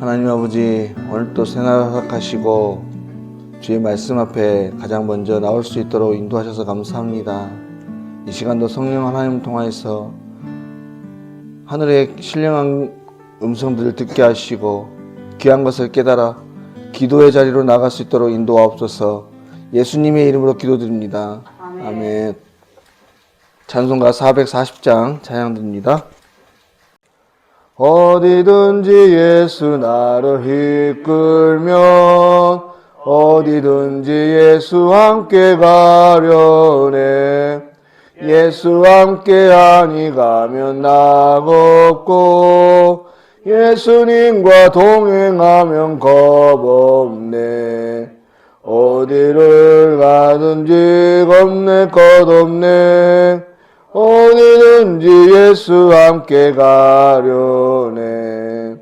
하나님 아버지 오늘 또 생각하시고 주의 말씀 앞에 가장 먼저 나올 수 있도록 인도하셔서 감사합니다. 이 시간도 성령 하나님 통하여서 하늘의 신령한 음성들을 듣게 하시고 귀한 것을 깨달아 기도의 자리로 나갈 수 있도록 인도하옵소서 예수님의 이름으로 기도드립니다. 아멘. 찬송가 440장 찬양 드립니다. 어디든지 예수 나를 이끌면 어디든지 예수 함께 가려네. 예수 함께 아니 가면 낙없고 예수님과 동행하면 겁없네. 어디를 가든지 겁내 것 없네. 어디든지 예수 함께 가려 네.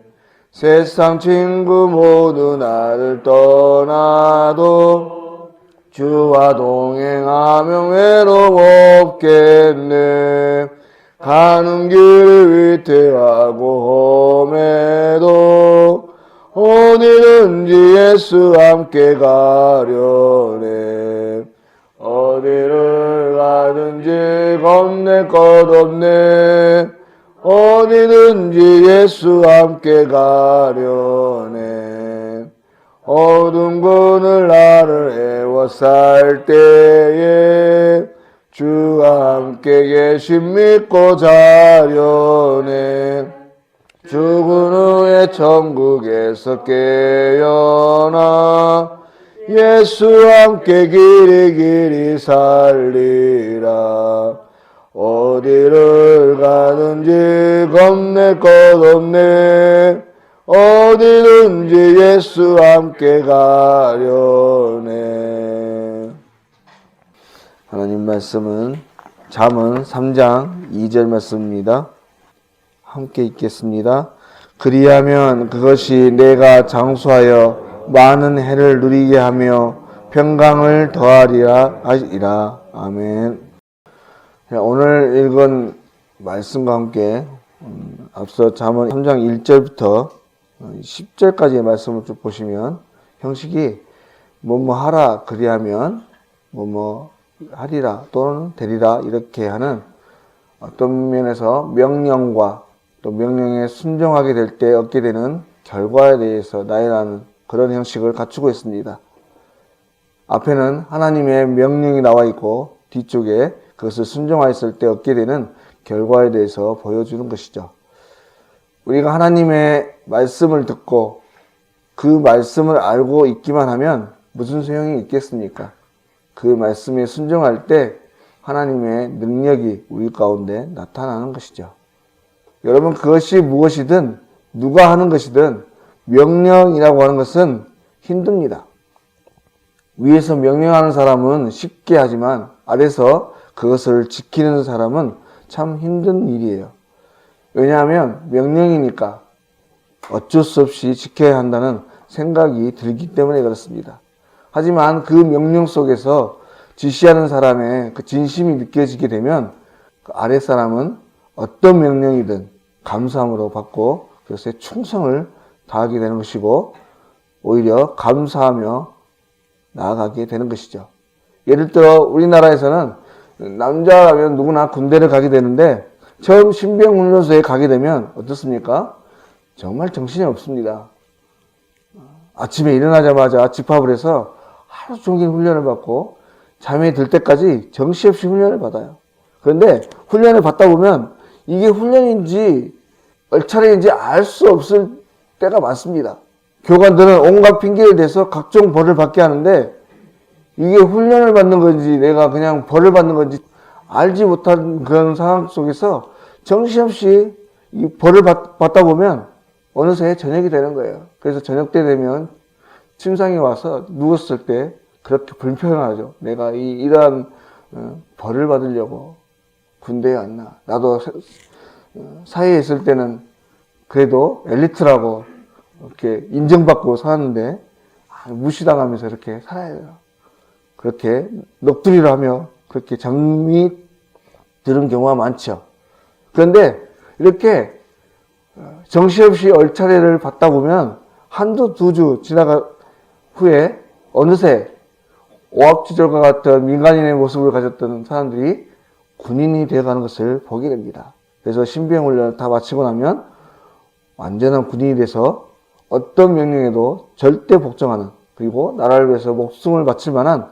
세상 친구 모두 나를 떠나도 주와 동행하면 외로움 없겠네. 가는 길을 위태하고 험해도 어디든지 예수 함께 가려네. 어디를 가든지 겁낼 것 없네 어디든지 예수 함께 가려네. 어둠 그늘 나를 애워쌀 때에 주와 함께 계심 믿고 자려네. 죽은 후에 천국에서 깨어나 예수와 함께 길이 길이 살리라 어디를 가든지 겁낼 것 없네 어디든지 예수와 함께 가려네 하나님 말씀은 잠언 3장 2절 말씀입니다. 함께 읽겠습니다. 그리하면 그것이 내가 장수하여 많은 해를 누리게 하며 평강을 더하리라 하리라. 아멘. 자, 오늘 읽은 말씀과 함께 음, 앞서 잠언 3장 1절부터 10절까지의 말씀을 쭉 보시면 형식이 뭐뭐 하라 그리하면 뭐뭐 하리라 또는 되리라 이렇게 하는 어떤 면에서 명령과 또 명령에 순종하게 될 때 얻게 되는 결과에 대해서 나열하는 그런 형식을 갖추고 있습니다. 앞에는 하나님의 명령이 나와 있고 뒤쪽에 그것을 순종하였을 때 얻게 되는 결과에 대해서 보여주는 것이죠. 우리가 하나님의 말씀을 듣고 그 말씀을 알고 있기만 하면 무슨 소용이 있겠습니까? 그 말씀에 순종할 때 하나님의 능력이 우리 가운데 나타나는 것이죠. 여러분, 그것이 무엇이든 누가 하는 것이든 명령이라고 하는 것은 힘듭니다. 위에서 명령하는 사람은 쉽게 하지만 아래서 그것을 지키는 사람은 참 힘든 일이에요. 왜냐하면 명령이니까 어쩔 수 없이 지켜야 한다는 생각이 들기 때문에 그렇습니다. 하지만 그 명령 속에서 지시하는 사람의 그 진심이 느껴지게 되면 그 아래 사람은 어떤 명령이든 감사함으로 받고 그것에 충성을 다하게 되는 것이고 오히려 감사하며 나아가게 되는 것이죠. 예를 들어 우리나라에서는 남자라면 누구나 군대를 가게 되는데 처음 신병훈련소에 가게 되면 어떻습니까? 정말 정신이 없습니다. 아침에 일어나자마자 집합을 해서 하루 종일 훈련을 받고 잠에 들 때까지 정시없이 훈련을 받아요. 그런데 훈련을 받다 보면 이게 훈련인지 얼차례인지 알 수 없을 때가 많습니다. 교관들은 온갖 핑계를 대서 각종 벌을 받게 하는데 이게 훈련을 받는 건지 내가 그냥 벌을 받는 건지 알지 못한 그런 상황 속에서 정신없이 이 벌을 받, 받다 보면 어느새 저녁이 되는 거예요. 그래서 저녁 때 되면 침상에 와서 누웠을 때 그렇게 불평하죠. 내가 이, 이러한 어, 벌을 받으려고 군대에 왔나. 나도 사- 어, 사회에 있을 때는 그래도 엘리트라고 이렇게 인정받고 사는데 아, 무시당하면서 이렇게 살아야 돼요. 그렇게 넋두리를 하며 그렇게 잠이 드는 경우가 많죠. 그런데 이렇게 어, 정신없이 얼차례를 받다 보면 한두 두 주 지나가 후에 어느새 오합지졸과 같은 민간인의 모습을 가졌던 사람들이 군인이 되어가는 것을 보게 됩니다. 그래서 신병 훈련을 다 마치고 나면 완전한 군인이 돼서 어떤 명령에도 절대 복종하는 그리고 나라를 위해서 목숨을 바칠 만한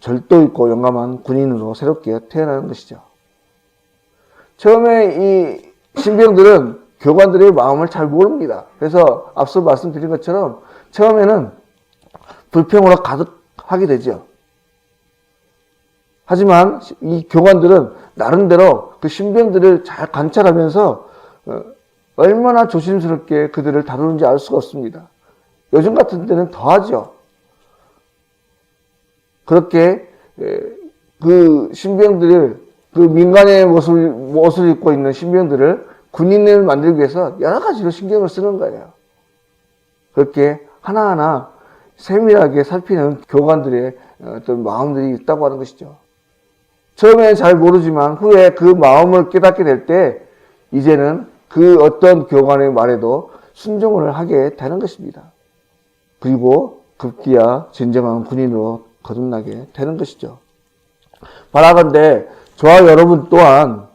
절도 있고 용감한 군인으로 새롭게 태어나는 것이죠. 처음에 이 신병들은 교관들의 마음을 잘 모릅니다. 그래서 앞서 말씀드린 것처럼 처음에는 불평으로 가득하게 되죠. 하지만 이 교관들은 나름대로 그 신병들을 잘 관찰하면서 어, 얼마나 조심스럽게 그들을 다루는지 알 수가 없습니다. 요즘 같은 때는 더하죠. 그렇게 에, 그 신병들을 그 민간의 모습을, 옷을 입고 있는 신병들을 군인을 만들기 위해서 여러 가지로 신경을 쓰는 거예요. 그렇게 하나하나 세밀하게 살피는 교관들의 어떤 마음들이 있다고 하는 것이죠. 처음에는 잘 모르지만 후에 그 마음을 깨닫게 될 때 이제는 그 어떤 교관의 말에도 순종을 하게 되는 것입니다. 그리고 급기야 진정한 군인으로 거듭나게 되는 것이죠. 바라건대 저와 여러분 또한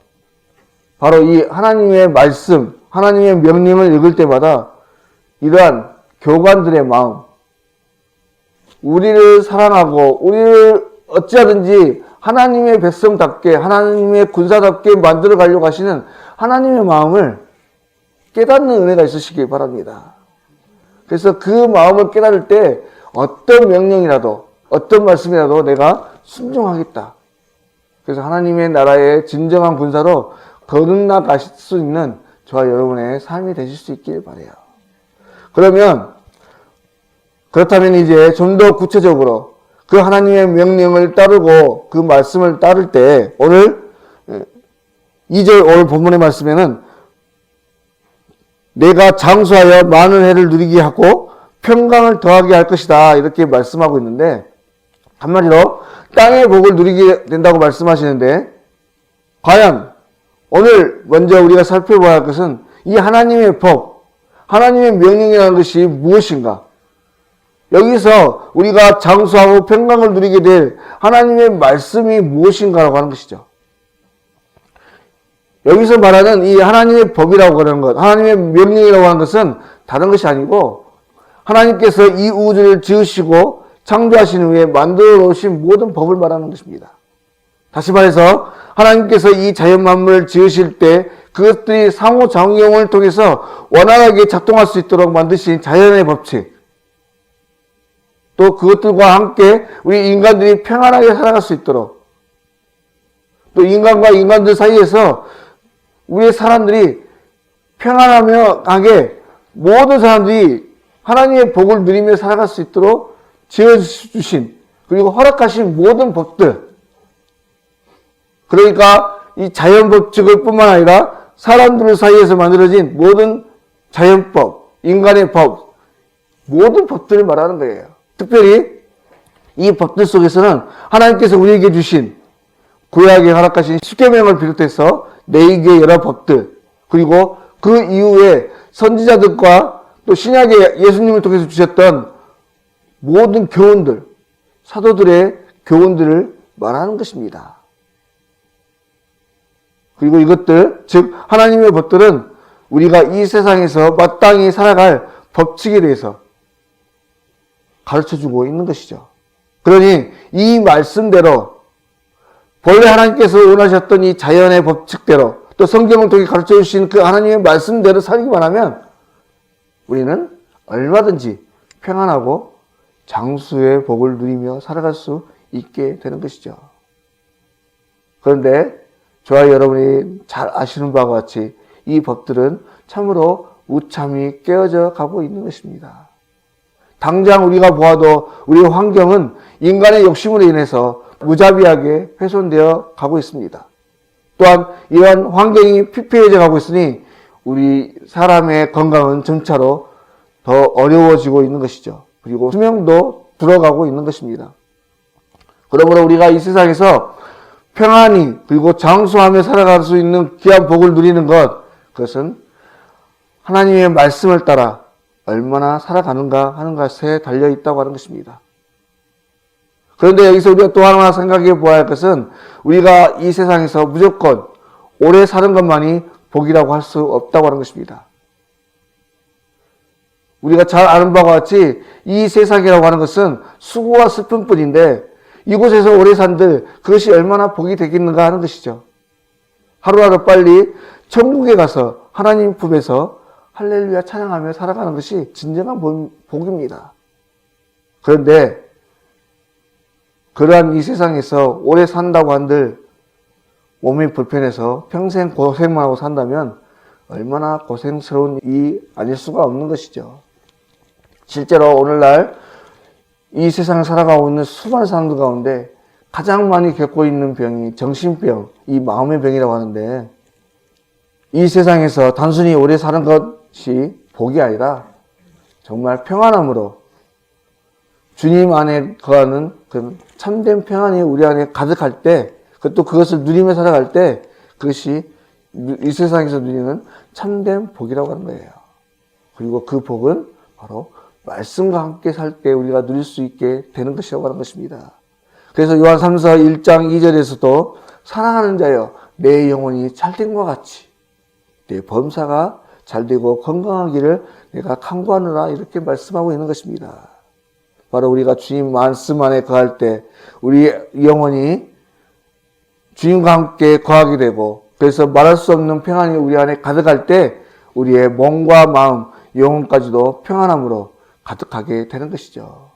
바로 이 하나님의 말씀, 하나님의 명령을 읽을 때마다 이러한 교관들의 마음, 우리를 사랑하고 우리를 어찌하든지 하나님의 백성답게 하나님의 군사답게 만들어 가려고 하시는 하나님의 마음을 깨닫는 은혜가 있으시기 바랍니다. 그래서 그 마음을 깨달을 때 어떤 명령이라도 어떤 말씀이라도 내가 순종하겠다. 그래서 하나님의 나라의 진정한 군사로 거듭나 가실 수 있는 저와 여러분의 삶이 되실 수 있길 바래요. 그러면 그렇다면 이제 좀 더 구체적으로 그 하나님의 명령을 따르고 그 말씀을 따를 때 오늘 2절 오늘 본문의 말씀에는 내가 장수하여 많은 해를 누리게 하고 평강을 더하게 할 것이다 이렇게 말씀하고 있는데 한마디로 땅의 복을 누리게 된다고 말씀하시는데 과연 오늘 먼저 우리가 살펴봐야 할 것은 이 하나님의 법, 하나님의 명령이라는 것이 무엇인가? 여기서 우리가 장수하고 평강을 누리게 될 하나님의 말씀이 무엇인가라고 하는 것이죠. 여기서 말하는 이 하나님의 법이라고 하는 것, 하나님의 명령이라고 하는 것은 다른 것이 아니고 하나님께서 이 우주를 지으시고 창조하신 후에 만들어 놓으신 모든 법을 말하는 것입니다. 다시 말해서 하나님께서 이 자연 만물을 지으실 때 그것들이 상호 작용을 통해서 원활하게 작동할 수 있도록 만드신 자연의 법칙, 또 그것들과 함께 우리 인간들이 평안하게 살아갈 수 있도록 또 인간과 인간들 사이에서 우리 사람들이 평안하며 하게 모든 사람들이 하나님의 복을 누리며 살아갈 수 있도록 지어주신 그리고 허락하신 모든 법들 그러니까 이 자연 법칙을 뿐만 아니라 사람들 사이에서 만들어진 모든 자연법, 인간의 법, 모든 법들을 말하는 거예요. 특별히 이 법들 속에서는 하나님께서 우리에게 주신 구약에 허락하신 십계명을 비롯해서 네 개의 여러 법들 그리고 그 이후에 선지자들과 또 신약의 예수님을 통해서 주셨던 모든 교훈들, 사도들의 교훈들을 말하는 것입니다. 그리고 이것들, 즉, 하나님의 법들은 우리가 이 세상에서 마땅히 살아갈 법칙에 대해서 가르쳐 주고 있는 것이죠. 그러니 이 말씀대로 본래 하나님께서 원하셨던 이 자연의 법칙대로 또 성경을 통해 가르쳐 주신 그 하나님의 말씀대로 살기만 하면 우리는 얼마든지 평안하고 장수의 복을 누리며 살아갈 수 있게 되는 것이죠. 그런데 저와 여러분이 잘 아시는 바와 같이 이 법들은 참으로 우참히 깨어져 가고 있는 것입니다. 당장 우리가 보아도 우리 환경은 인간의 욕심으로 인해서 무자비하게 훼손되어 가고 있습니다. 또한 이러한 환경이 피폐해져 가고 있으니 우리 사람의 건강은 점차로 더 어려워지고 있는 것이죠. 그리고 수명도 들어가고 있는 것입니다. 그러므로 우리가 이 세상에서 평안히 그리고 장수하며 살아갈 수 있는 귀한 복을 누리는 것, 그것은 하나님의 말씀을 따라 얼마나 살아가는가 하는 것에 달려 있다고 하는 것입니다. 그런데 여기서 우리가 또 하나 생각해 보아야 할 것은 우리가 이 세상에서 무조건 오래 사는 것만이 복이라고 할 수 없다고 하는 것입니다. 우리가 잘 아는 바와 같이 이 세상이라고 하는 것은 수고와 슬픔뿐인데 이곳에서 오래 산들 그것이 얼마나 복이 되겠는가 하는 것이죠. 하루하루 빨리 천국에 가서 하나님 품에서 할렐루야 찬양하며 살아가는 것이 진정한 복- 복입니다. 그런데 그러한 이 세상에서 오래 산다고 한들 몸이 불편해서 평생 고생만 하고 산다면 얼마나 고생스러운 이 아닐 수가 없는 것이죠. 실제로 오늘날 이 세상을 살아가고 있는 수많은 사람들 가운데 가장 많이 겪고 있는 병이 정신병, 이 마음의 병이라고 하는데 이 세상에서 단순히 오래 사는 것이 복이 아니라 정말 평안함으로 주님 안에 거하는 그 참된 평안이 우리 안에 가득할 때, 그것도 그것을 누리며 살아갈 때, 그것이 이 세상에서 누리는 참된 복이라고 하는 거예요. 그리고 그 복은 바로 말씀과 함께 살 때 우리가 누릴 수 있게 되는 것이라고 하는 것입니다. 그래서 요한 3서 1장 2절에서도 사랑하는 자여 내 영혼이 잘된 것 같이 내 범사가 잘되고 건강하기를 내가 간구하느라 이렇게 말씀하고 있는 것입니다. 바로 우리가 주님 말씀 안에 거할 때 우리 영혼이 주님과 함께 거하게 되고 그래서 말할 수 없는 평안이 우리 안에 가득할 때 우리의 몸과 마음, 영혼까지도 평안함으로 가득하게 되는 것이죠.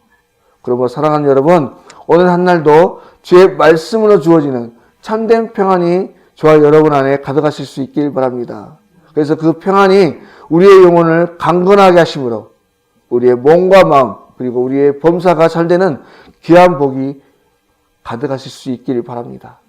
그러므로 사랑하는 여러분, 오늘 한 날도 주의 말씀으로 주어지는 참된 평안이 저와 여러분 안에 가득하실 수 있길 바랍니다. 그래서 그 평안이 우리의 영혼을 강건하게 하심으로 우리의 몸과 마음 그리고 우리의 범사가 잘 되는 귀한 복이 가득하실 수 있기를 바랍니다.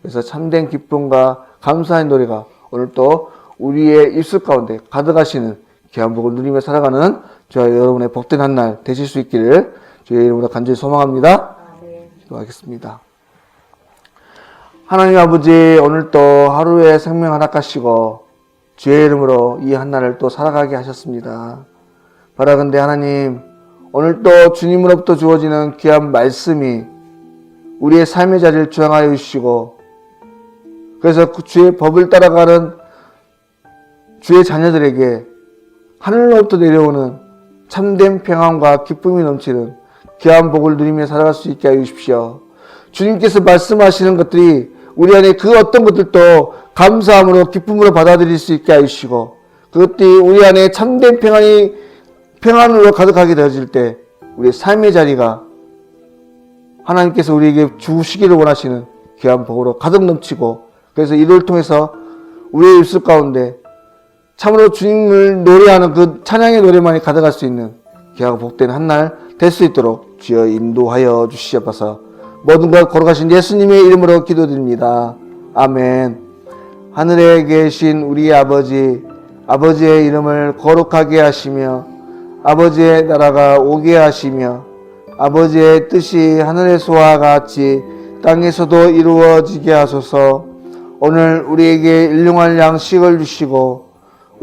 그래서 참된 기쁨과 감사의 노래가 오늘 또 우리의 입술 가운데 가득하시는 귀한 복을 누리며 살아가는 저와 여러분의 복된 한 날 되실 수 있기를 주의 이름으로 간절히 소망합니다. 기도하겠습니다. 하나님 아버지 오늘 또 하루의 생명 하나 까시고 주의 이름으로 이 한 날을 또 살아가게 하셨습니다. 바라건대 하나님 오늘 또 주님으로부터 주어지는 귀한 말씀이 우리의 삶의 자리를 주장하여 주시고 그래서 그 주의 법을 따라가는 주의 자녀들에게 하늘로부터 내려오는 참된 평안과 기쁨이 넘치는 귀한 복을 누리며 살아갈 수 있게 하여 주십시오. 주님께서 말씀하시는 것들이 우리 안에 그 어떤 것들도 감사함으로 기쁨으로 받아들일 수 있게 하여 주시고 그것들이 우리 안에 참된 평안이 평안으로 가득하게 되어질 때 우리의 삶의 자리가 하나님께서 우리에게 주시기를 원하시는 귀한 복으로 가득 넘치고 그래서 이를 통해서 우리의 입술 가운데 참으로 주님을 노래하는 그 찬양의 노래만이 가득할 수 있는 귀하고 복된 한 날 될 수 있도록 주여 인도하여 주시옵소서 모든 것 걸어가신 예수님의 이름으로 기도드립니다. 아멘. 하늘에 계신 우리 아버지, 아버지의 이름을 거룩하게 하시며 아버지의 나라가 오게 하시며 아버지의 뜻이 하늘에서와 같이 땅에서도 이루어지게 하소서 오늘 우리에게 일용할 양식을 주시고